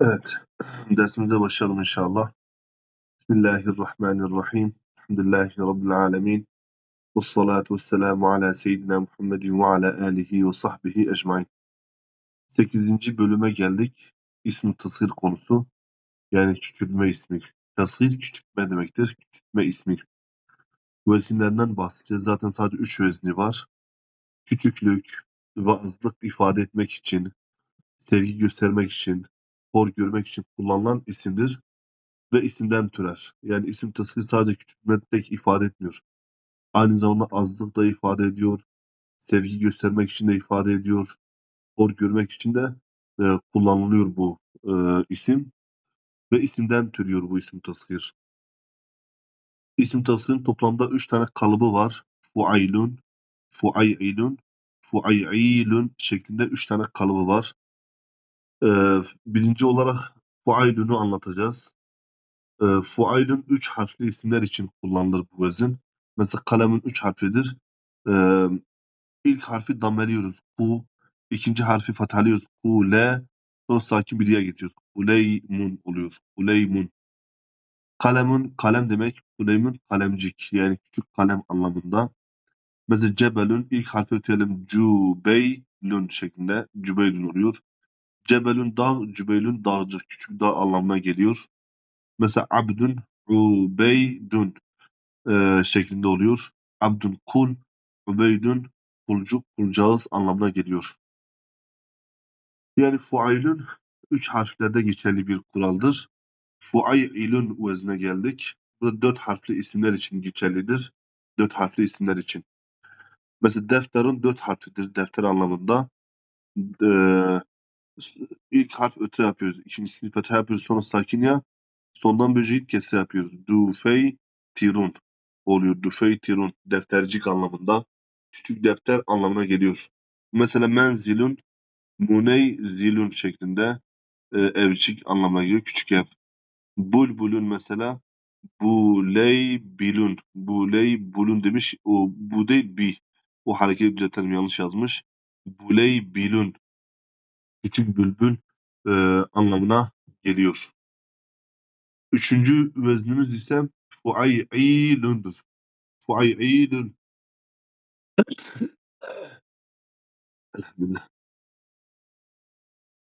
Evet, dersimize başlayalım inşallah. Bismillahirrahmanirrahim. Elhamdülillahi Rabbil alemin. Ve salatu ve selamu ala seyyidina Muhammedin ve ala alihi ve sahbihi ecmain. Sekizinci bölüme geldik. İsm tasgir konusu. Yani küçültme ismi. Tasgir küçültme demektir. Küçültme ismi. Vezinlerinden bahsedeceğiz. Zaten sadece üç vezni var. Küçüklük ve azlık ifade etmek için, sevgi göstermek için, hor görmek için kullanılan isimdir. ve isimden türer. Yani isim tasgir sadece küçültme tek ifade etmiyor. Aynı zamanda azlık da ifade ediyor. Sevgi göstermek için de ifade ediyor. Hor görmek için de e, kullanılıyor bu e, isim. Ve isimden türüyor bu isim tasgir. İsim tasgirin toplamda üç tane kalıbı var. Fuaylun, fuaylun, fuaylun şeklinde üç tane kalıbı var. E, birinci olarak fuaylunu anlatacağız. E, fuailün üç harfli isimler için kullanılır bu vezin. Mesela kalemin üç harfidir. E, ilk harfi dameliyoruz. Ku. ikinci harfi fatahlıyoruz. Ku, le. Sonra sakin bir diye getiriyoruz. Kuleymun oluyor. Kuleymun. Kalemun kalem demek. Kuleymun kalemcik. Yani küçük kalem anlamında. Mesela cebelün ilk harfi öteyelim. Cübeylün şeklinde. Cübeylün oluyor. Cebelün dağ, cübeylün dağcık. Küçük dağ anlamına geliyor. Mesela abdün, ubeydün e, şeklinde oluyor. Abdün kul, ubeydün kulcuk, kulcağız anlamına geliyor. Yani fuailün üç harflerde geçerli bir kuraldır. Fuailün vezne geldik. Bu da dört harfli isimler için geçerlidir. Dört harfli isimler için. Mesela defterun dört harflidir defter anlamında. Ee, ilk harf öte yapıyoruz. İkincisini fetha yapıyoruz. Sonra sakin ya. Sondan böceği kesre yapıyoruz. Dufey tirun oluyor. Dufey tirun deftercik anlamında. Küçük defter anlamına geliyor. Mesela menzilun muney zilun şeklinde e, evcik anlamına geliyor. Küçük ev. Bulbulun mesela buley bilun. Buley bulun demiş. O bu değil bi. O hareketi düzeltelim yanlış yazmış. Buley bilun. Küçük bülbül e, anlamına geliyor. Üçüncü veznimiz ise fuailundur. Fuailun. Elhamdülillah.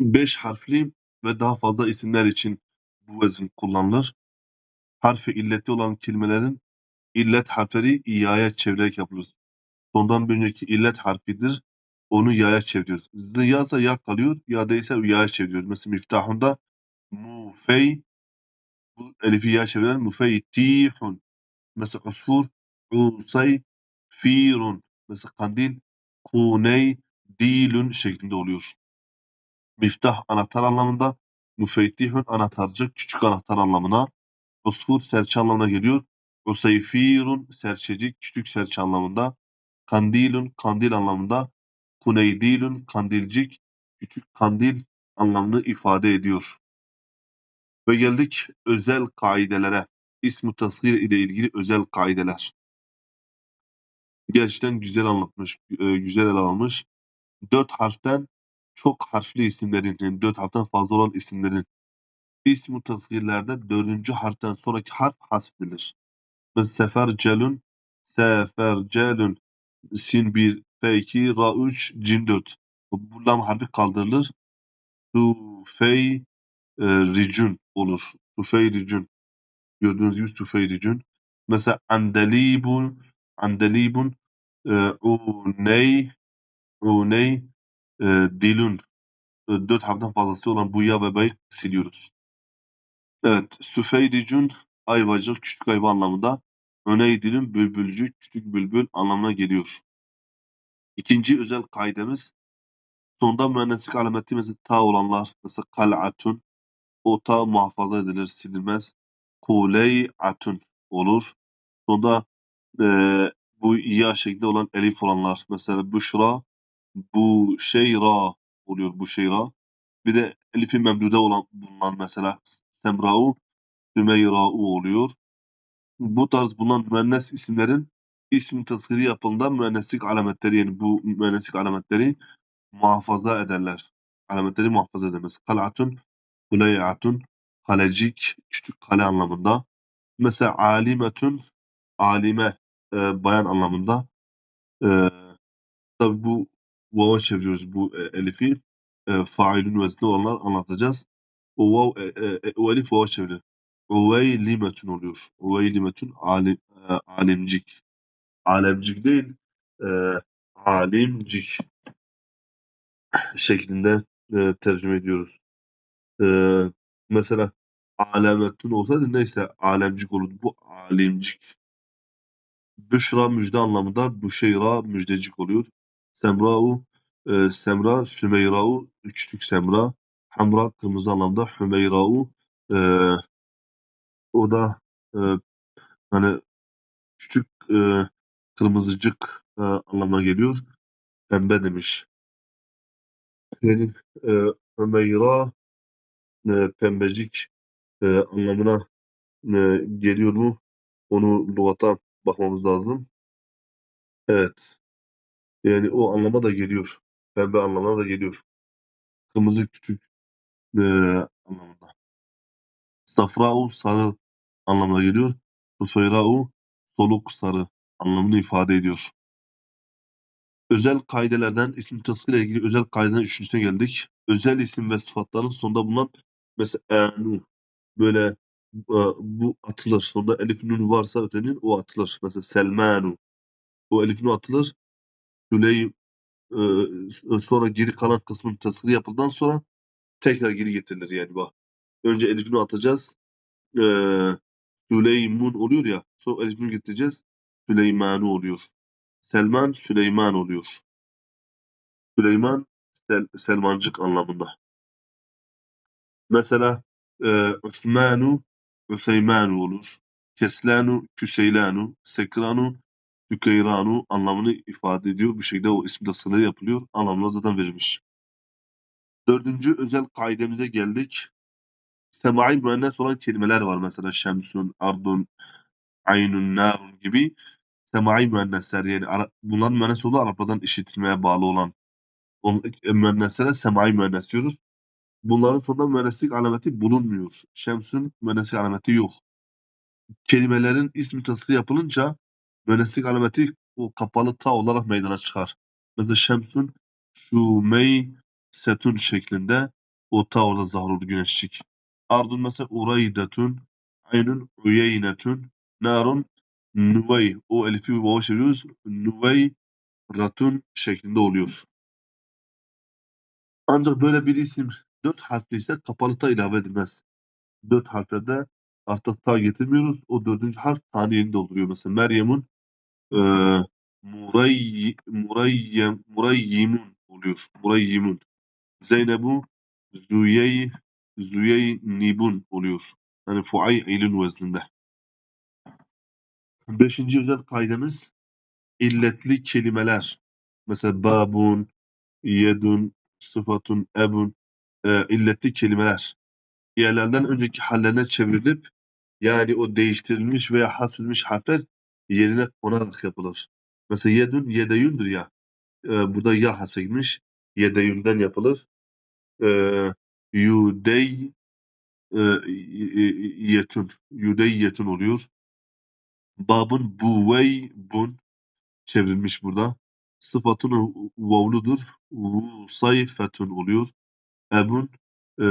Beş harfli ve daha fazla isimler için bu vezin kullanılır. Harfi illeti olan kelimelerin illet harfleri i'ya çevirerek yapılır. Sondan bir önceki illet harfidir. Onu ya'ya çeviriyoruz. Ya'sa ya kalıyor, ya ise ya'ya çeviriyoruz. Mesela miftahında mufey bu elifi ya çeviren mufeytihun. Mesela usfur usay firun. Mesela kandil kuney dilün şeklinde oluyor. Miftah anahtar anlamında, müfettihün anahtarcık küçük anahtar anlamına, usfur serçe anlamına geliyor. Useyfirun serçecik küçük serçe anlamında, kandilun kandil anlamında, Kuneydilün Kandilcik "Küçük Kandil" anlamını ifade ediyor. Ve geldik özel kaidelere. İsm-i tasgir ile ilgili özel kaideler. Gerçekten güzel anlatmış, e, güzel ele almış. Dört harften çok harfli isimlerin, yani dört harften fazla olan isimlerin ism-i tasgirlerde dördüncü harften sonraki harf hasbidir. Mesela sefercelün, sefercelün, sin bir F2, Ra3, Cim4. Buradan harfi kaldırılır. Tufey e, Ricun olur. Tufey Ricun. Gördüğünüz gibi Tufey Ricun. Mesela Andelibun, Andelibun, e, Uney, Uney, e, Dilun. E, dört harften fazlası olan bu ya ve bey siliyoruz. Evet, Süfey Ricun, ayvacık, küçük ayva anlamında. Öney dilin bülbülcü, küçük bülbül anlamına geliyor. İkinci özel kaidemiz sonda mühendislik alameti mesela ta olanlar mesela kal'atun o ta muhafaza edilir, silinmez. Kuley'atun olur. Sonda e, bu ya şeklinde olan elif olanlar mesela büşra bu şeyra oluyor bu şeyra. Bir de elifi memdude olan bulunan mesela semra'u Sümeyra'u oluyor. Bu tarz bulunan müennes isimlerin isim tasgiri yapıldığında müenneslik alametleri yani bu müenneslik alametleri muhafaza ederler. Alametleri muhafaza edemez. Kal'atun Huleyatun kalecik, küçük kale anlamında. Mesela alimetun alime e, bayan anlamında. E, tabi bu vava çeviriyoruz bu e, elifi. E, failün vezni olanlar anlatacağız. O vav, e, e, e, o elif vava çeviriyor. Uveylimetun oluyor. Uveylimetun alim, e, alimcik. Alemcik değil, e, alimcik şeklinde e, tercüme ediyoruz. E, mesela alemetun olsaydı neyse alemcik olurdu. Bu alimcik. Büşra müjde anlamında Büşeyra müjdecik oluyor. Semra'u e, Semra, Sümeyra'u küçük Semra. Hamra kırmızı anlamda Hümeyra'u e, o da e, hani küçük e, kırmızıcık e, anlamına geliyor. Pembe demiş. Yani e, Hümeyra e, pembecik e, anlamına e, geliyor mu? Onu lügata bakmamız lazım. Evet. Yani o anlama da geliyor. Pembe anlamına da geliyor. Kırmızı küçük e, anlamında. Safra'u sarı anlamına geliyor. Hüseyra'u soluk sarı anlamını ifade ediyor. Özel kaidelerden isim ile ilgili özel kaideden üçüncüsüne geldik. Özel isim ve sıfatların sonunda bulunan mesela enu böyle e, bu atılır. Sonunda elif nun varsa ötenin o atılır. Mesela Selmanu. O elif nun atılır. Süley e, sonra geri kalan kısmın tasviri yapıldıktan sonra tekrar geri getirilir yani bak. Önce elif nun atacağız. E, Süleymun oluyor ya. Sonra elif nun getireceğiz. Süleymanu oluyor. Selman Süleyman oluyor. Süleyman Sel Selmancık anlamında. Mesela e, Osmanu Üseymanu olur. Keslanu Küseylanu, Sekranu Sükeyranu anlamını ifade ediyor. Bu şekilde o isim tasarığı yapılıyor. Anlamına zaten verilmiş. Dördüncü özel kaidemize geldik. Semai müennes olan kelimeler var. Mesela şemsun, ardun, aynun, narun gibi semai müennesler yani Ara- bunların müennes olduğu Araplardan işitilmeye bağlı olan on, e, müenneslere semai müennes diyoruz. Bunların sonunda müenneslik alameti bulunmuyor. Şems'ün müenneslik alameti yok. Kelimelerin ismi tasrih yapılınca müenneslik alameti o kapalı ta olarak meydana çıkar. Mesela Şems'ün Şumey Setun şeklinde o ta orada zahar olur güneşlik. Ardun mesela Uraydetun Aynun Uyeynetun Narun Nuvey o elifi baba çeviriyoruz. Nuvey Ratun şeklinde oluyor. Ancak böyle bir isim dört harfli ise kapalı ta ilave edilmez. Dört harflerde artık ta getirmiyoruz. O dördüncü harf tane yerini dolduruyor. Mesela Meryem'in e, Muray, Murayyem, Murayyimun oluyor. Murayyimun. Zeynep'u Züyey, Züyeynibun oluyor. Yani fuaylin vezninde. Beşinci özel kaidemiz illetli kelimeler. Mesela babun, yedun, sıfatun, ebun e, illetli kelimeler. Diğerlerden önceki hallerine çevrilip yani o değiştirilmiş veya hasılmış harfler yerine konarak yapılır. Mesela yedun yedeyündür ya. E, burada ya hasılmış. Yedeyünden yapılır. E, yudey e, yetun. Yudey yetun oluyor. Babın buvey bun çevrilmiş burada. Sıfatun vavludur. Sayfetun oluyor. Ebun e,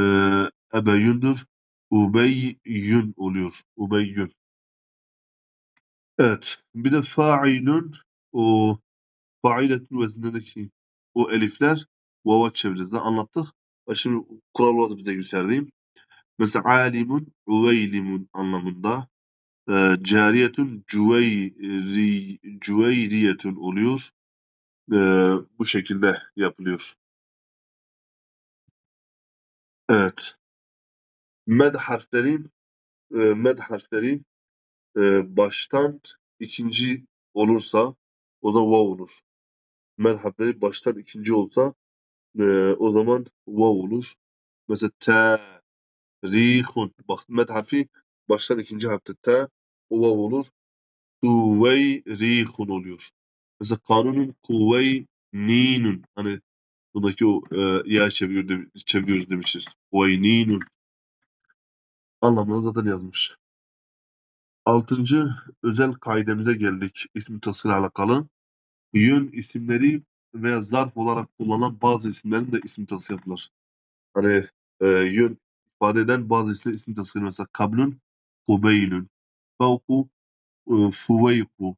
ebeyündür. Ubeyyün oluyor. Ubeyyün. Evet. Bir de failün o failetün veznindeki o elifler vava çeviririz. Anlattık. Şimdi kural olarak bize göstereyim. Mesela alimun, uveylimun anlamında. E, cariyetun, cüveyri, cüveyriyetun oluyor. E, bu şekilde yapılıyor. Evet. Med harfleri e, med harfleri e, baştan ikinci olursa o da vav olur. Med harfleri baştan ikinci olsa o zaman vav olur. Mesela te, rihun. Bak med harfi baştan ikinci harfte te o olur. Tuvey rihun oluyor. Mesela kanunun kuvvey ninun. Hani buradaki o e, ya çeviriyor, çeviriyoruz demişiz. Kuvvey ninun. Anlamını zaten yazmış. Altıncı özel kaidemize geldik. İsmi tasıyla alakalı. Yön isimleri veya zarf olarak kullanılan bazı isimlerin de isim tası yapılır. Hani e, yön ifade eden bazı isim tası mesela kablun, kubeylün, fuveyku,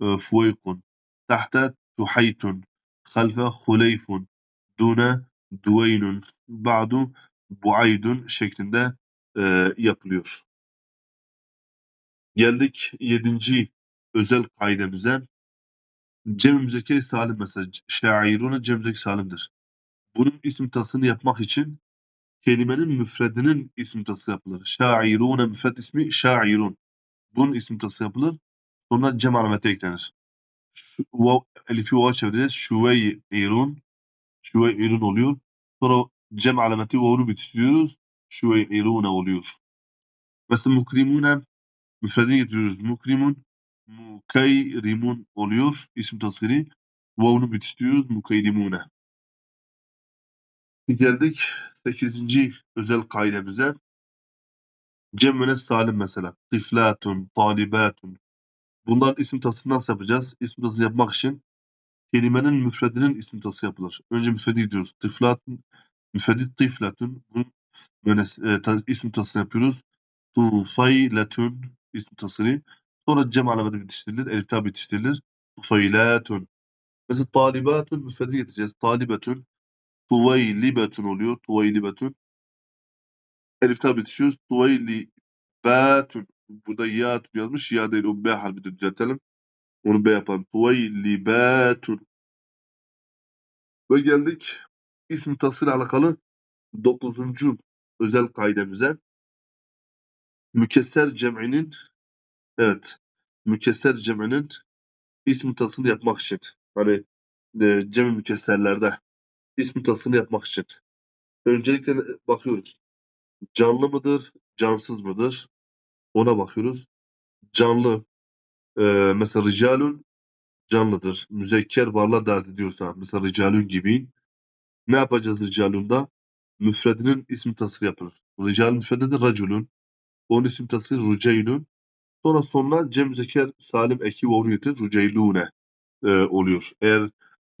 e, fuveykun, tahta tuhaytun, halfe huleyfun, dune duveynun, ba'du buaydun şeklinde e, yapılıyor. Geldik yedinci özel kaidemize. Cem-i salim mesela. Şairuna cem müzekkeri salimdir. Bunun isim tasını yapmak için kelimenin müfredinin isim tası yapılır. Şairune müfred ismi şairun. Bunun isim tası yapılır. Sonra cem alameti eklenir. Elifi vav çevireceğiz. Şüveyrun. Şüveyrun oluyor. Sonra cem alameti vav'unu bitiriyoruz. Şüveyrune oluyor. Mesela mukrimune müfredini getiriyoruz. Mukrimun mukayrimun oluyor. İsim tasiri. Vav'unu bitiriyoruz. Mukayrimune. Geldik 8. özel kaidemize. Cem salim mesela. Tiflatun, talibatun. Bunların isim tasını nasıl yapacağız? İsim tası yapmak için kelimenin müfredinin isim tası yapılır. Önce müfredi gidiyoruz. Tiflatun, müfredi tiflatun. Bunun münes, e, ta, isim tasını yapıyoruz. Tufayletun isim tasını. Sonra cem alameti bitiştirilir. Elifta bitiştirilir. Tufaylatun. Mesela talibatun müfredi getireceğiz. Talibetun. Tuvaylibetun oluyor. Tuvaylibetun. Elif'ten bitişiyoruz. Tuvayli batun. Burada ya yazmış. Ya değil. O B harfi de düzeltelim. Onu B yapalım. Tuvayli batun. Ve geldik ism tasıyla alakalı dokuzuncu özel kaidemize. Mükesser cem'inin evet mükesser cem'inin ism tasını yapmak için hani e, cem mükesserlerde ism tasını yapmak için öncelikle bakıyoruz. Canlı mıdır, cansız mıdır? Ona bakıyoruz. Canlı e, mesela ricalun canlıdır. Müzekker varlığa davet ediyorsa mesela ricalun gibi ne yapacağız ricalunda? Müfredinin isim tasrı yapılır. Rical müfredi de raculun. Onun isim tasrı ruceylun. Sonra sonuna cem müzekker salim eki vavru getirir. Ruceylune e, oluyor. Eğer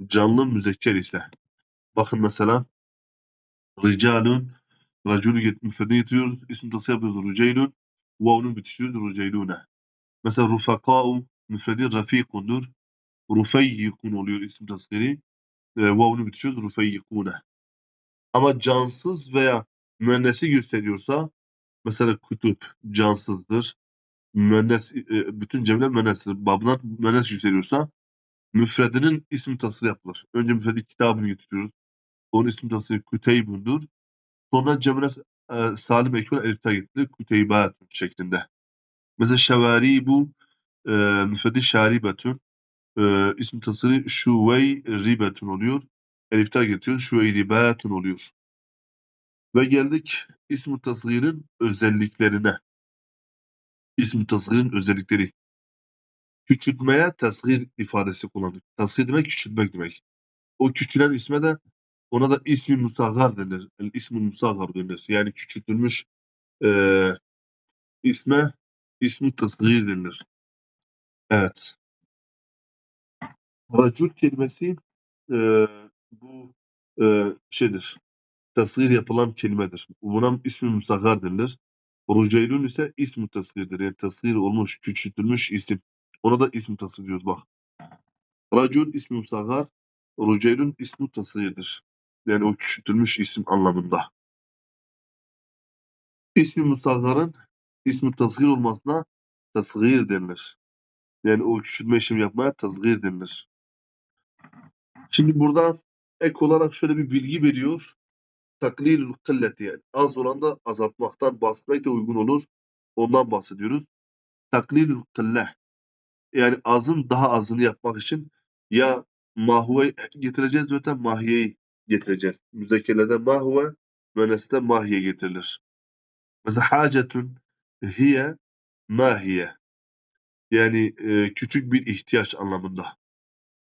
canlı müzekker ise. Bakın mesela ricalun raculu get, müfredini getiriyoruz. İsim tasrı yapıyoruz. Ruceylun. Vavunu bitiştiriyoruz. Ruceylune. Mesela rufaka'u müfredi rafikundur. Rufeyyikun oluyor isim tasdiri. E, vavunu bitiriyoruz. Rufeyyikune. Ama cansız veya müennesi gösteriyorsa mesela kutup cansızdır. Müennes, e, bütün cemle müennestir. Babından müennes yükseliyorsa müfredinin isim tasrı yapılır. Önce müfredi kitabını getiriyoruz. Onun isim tasrı kuteybundur. Sonra cemle e, salim ekber elifte getirilir. Kuteybat şeklinde. Mesela şevari bu e, müfredi şaribetün e, isim tasarı şuvey ribetun oluyor. Elif'ten getiriyoruz. Şuvey ribetun oluyor. Ve geldik ism tasgirin özelliklerine. İsm tasgirin özellikleri. Küçültmeye tasgir ifadesi kullanılır. Tasgir demek küçültmek demek. O küçülen isme de ona da ismi musaggar denir. Yani ismi musaggar denir. Yani küçültülmüş e, isme ismi tasgir denilir. Evet. Racul kelimesi e, bu e, şeydir. Tasgir yapılan kelimedir. Buna ismi musaggar denilir. Ruceylun ise ismi tasgirdir. Yani tasgir olmuş, küçültülmüş isim. Ona da ismi tasgir diyoruz bak. Racul ismi musaggar, Ruceylun ismi tasgirdir. Yani o küçültülmüş isim anlamında. İsmi musaggarın ismi tasgir olmasına tasgir denilir. Yani o küçültme işlemi yapmaya tasgir denilir. Şimdi burada ek olarak şöyle bir bilgi veriyor. Taklilül kılleti yani. Az olan da azaltmaktan bahsetmek de uygun olur. Ondan bahsediyoruz. Taklilül kılleh. Yani azın daha azını yapmak için ya mahuve getireceğiz ve de mahiyeyi getireceğiz. Müzekerlerde mahuve, müenneste mahiye getirilir. Mesela hacetun hiye mahiye. Yani e, küçük bir ihtiyaç anlamında.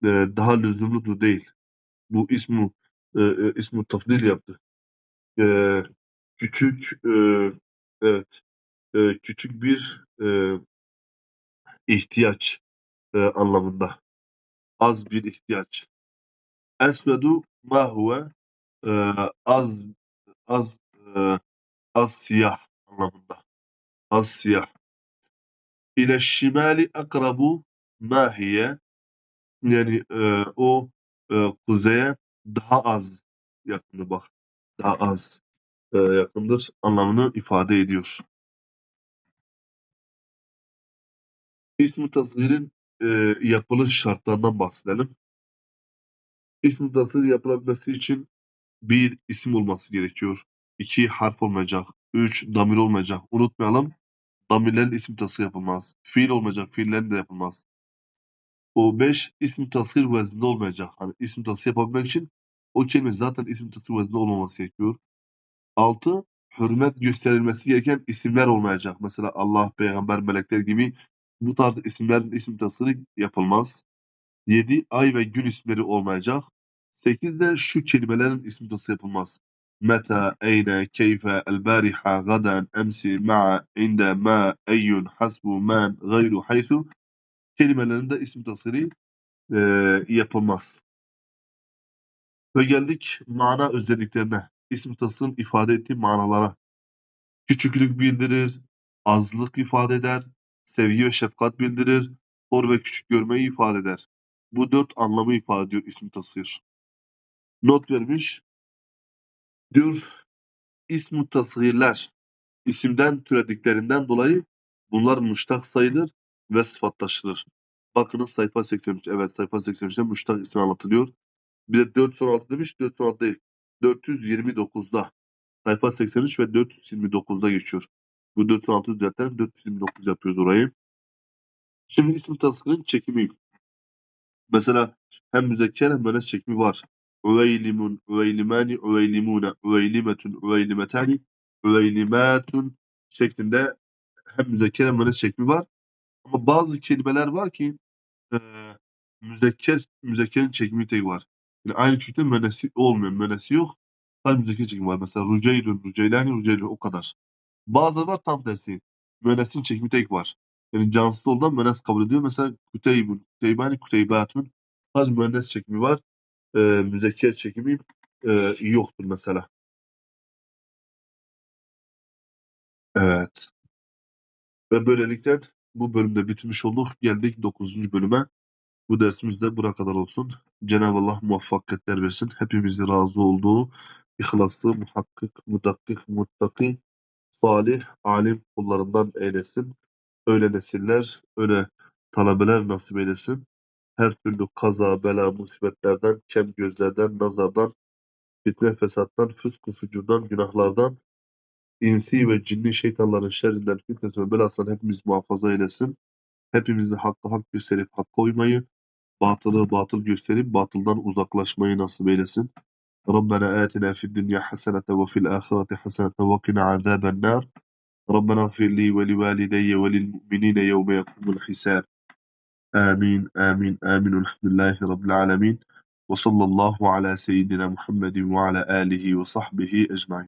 E, daha lüzumludur değil. Bu ismu e, e, ismu tafdil yaptı. E, küçük e, evet e, küçük bir e, ihtiyaç e, anlamında. Az bir ihtiyaç. Esvedu ma huve e, az az e, az siyah anlamında. Az siyah. İle şimali akrabu ma hiye yani e, o e, kuzeye daha az yakındır bak. Daha az e, yakındır anlamını ifade ediyor. İsmi tasgirin e, yapılış şartlarından bahsedelim. İsmi tasgir yapılabilmesi için bir isim olması gerekiyor. İki harf olmayacak. Üç damir olmayacak. Unutmayalım. Damirlerin isim tasgir yapılmaz. Fiil olmayacak. Fiillerin de yapılmaz. O beş isim tasgir vezninde olmayacak. Hani isim tasgir yapabilmek için o kelime zaten isim tasgir vezninde olmaması gerekiyor. Altı hürmet gösterilmesi gereken isimler olmayacak. Mesela Allah, peygamber, melekler gibi bu tarz isimlerin isim tasgiri yapılmaz. 7 ay ve gün isimleri olmayacak. 8 de şu kelimelerin isim tasgiri yapılmaz. Meta, eyne, keyfe, el-bariha, gadan, emsi, ma'a, inde, ma, eyyun, hasbu, man, gayru, haythu kelimelerin de isim tasgiri e, yapılmaz. Ve geldik mana özelliklerine. İsim tasgırın ifade ettiği manalara. Küçüklük bildirir, azlık ifade eder, sevgi ve şefkat bildirir, hor ve küçük görmeyi ifade eder. Bu dört anlamı ifade ediyor isim tasgir. Not vermiş. Diyor ism tasgirler isimden türediklerinden dolayı bunlar müştak sayılır ve sıfatlaşılır. Bakınız sayfa 83. Evet sayfa 83'te müştak ismi anlatılıyor. Bir de 416 demiş. 416 değil. 429'da. Sayfa 83 ve 429'da geçiyor. Bu 416 düzeltelim. 429 yapıyoruz orayı. Şimdi isim tasgırın çekimi. Mesela hem müzekker hem müennes çekimi var. Üveylimun, üveylimani, üveylimune, üveylimetun, üveylimetani, üveylimatun şeklinde hem müzekker hem müennes çekimi var. Ama bazı kelimeler var ki e, müzekker, müzekkerin çekimi tek var. Yani aynı kökte müennesi olmuyor. Müennesi yok. Sadece müzekker çekimi var. Mesela ruceylun, ruceylani, ruceylun o kadar. Bazıları var tam tersi. Müennesin çekimi tek var. Yani cansız olduğundan müennes kabul ediyor. Mesela kuteybun, kuteybani, kuteybatun. Sadece müennes çekimi var. E, müzekker çekimi e, yoktur mesela. Evet. Ve böylelikle bu bölümde bitirmiş olduk. Geldik 9. bölüme. Bu dersimiz de buraya kadar olsun. Cenab-ı Allah muvaffakiyetler versin. Hepimizi razı olduğu, ihlaslı, muhakkik, mudakkik, muttaki, salih, alim kullarından eylesin Öyle nesiller, öyle talebeler nasip eylesin. Her türlü kaza, bela, musibetlerden, kem gözlerden, nazardan, fitne, fesattan, fısk, fücurdan, günahlardan, insi ve cinni şeytanların şerrinden, fitnesi ve belasından hepimiz muhafaza eylesin. Hepimizi hakkı hak gösterip hak koymayı, batılı batıl gösterip batıldan uzaklaşmayı nasip eylesin. ربنا آتنا في الدنيا حسنة وفي الآخرة حسنة وقنا عذاب النار ربنا اغفر لي ولوالدي وللمؤمنين يوم يقوم الحساب. آمين آمين آمين الحمد لله رب العالمين. وصلى الله على سيدنا محمد وعلى آله وصحبه أجمعين.